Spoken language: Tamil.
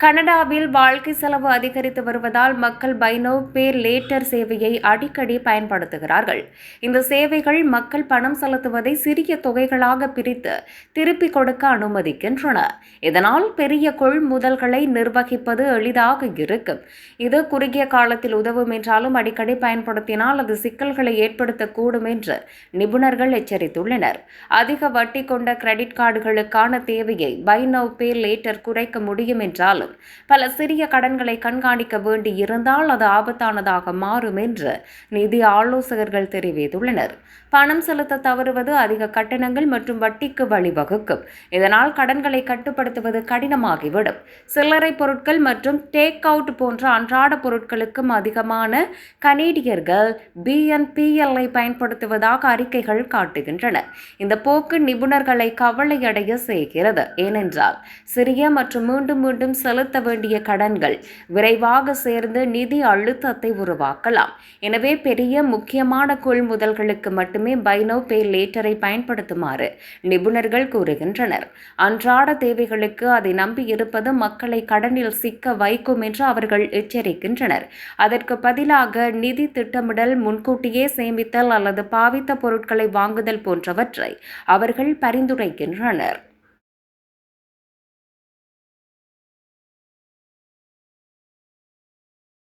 கனடாவில் வாழ்க்கை செலவு அதிகரித்து வருவதால் மக்கள் பைனோ பே லேட்டர் சேவையை அடிக்கடி பயன்படுத்துகிறார்கள். இந்த சேவைகள் மக்கள் பணம் செலுத்துவதை சிறிய தொகைகளாக பிரித்து திருப்பிக் கொடுக்க அனுமதிக்கின்றன. இதனால் பெரிய கொள்முதல்களை நிர்வகிப்பது எளிதாக இருக்கும். இது குறுகிய காலத்தில் உதவும் என்றாலும் அடிக்கடி பயன்படுத்தினால் அது சிக்கல்களை ஏற்படுத்தக்கூடும் என்று நிபுணர்கள் எச்சரித்துள்ளனர். அதிக வட்டி கொண்ட கிரெடிட் கார்டுகளுக்கான தேவையை பை நவ் பே லேட்டர் குறைக்க முடியும் என்றாலும் பல சிறிய கடன்களை கண்காணிக்க வேண்டி இருந்தால் அது ஆபத்தானதாக மாறும் என்று நிதி ஆலோசகர்கள் தெரிவித்துள்ளனர். பணம் செலுத்த தவறுவது அதிக கட்டணங்கள் மற்றும் வட்டிக்கு வழிவகுக்கும். இதனால் கடன்களை கட்டுப்படுத்துவது கடினமாகிவிடும். சில்லறை பொருட்கள் மற்றும் டேக் அவுட் போன்ற அன்றாட பொருட்களுக்கும் அதிகமான கனேடியர்கள் பிஎன்பிஎல்ஐ பயன்படுத்துவதாக அறிக்கைகள் காட்டுகின்றன. இந்த போக்கு நிபுணர்களை கவலையடைய செய்கிறது. ஏனென்றால் சிறிய மற்றும் மீண்டும் மீண்டும் செலுத்த வேண்டிய கடன்கள் விரைவாக சேர்ந்து நிதி அழுத்தத்தை உருவாக்கலாம். எனவே பெரிய முக்கியமான கொள்முதல்களுக்கு மட்டுமே பைனோ பே லேட்டரை பயன்படுத்துமாறு நிபுணர்கள் கூறுகின்றனர். அன்றாட தேவைகளுக்கு அதை நம்பி இருப்பது மக்களை கடனில் சிக்க வைக்கும் என்று அவர்கள் எச்சரிக்கின்றனர். அதற்கு பதிலாக நிதி திட்டமிடல் முன்கூட்டியே சேமித்தல் அல்லது பாவித்த பொருட்களை வாங்குதல் போன்றவற்றை அவர்கள் பரிந்துரைக்கின்றனர்.